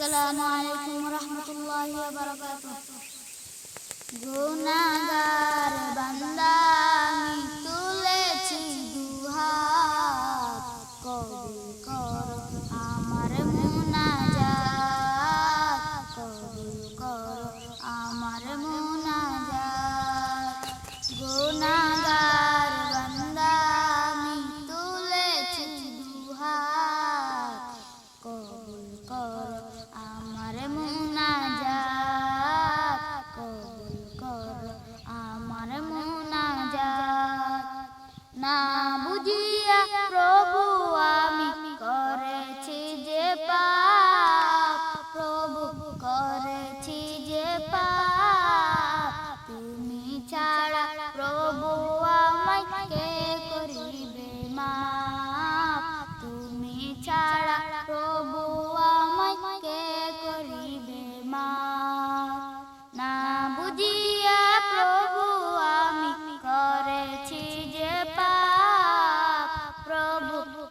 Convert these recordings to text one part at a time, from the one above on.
السلام عليكم ورحمة الله وبركاته. गुनागार बंदा বুঝিয়া করেছি যে প্রভু করেছি যে তুমি ছাড়া প্রভু আমায় কে করিবে মা?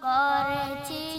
করেছি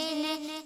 জেনে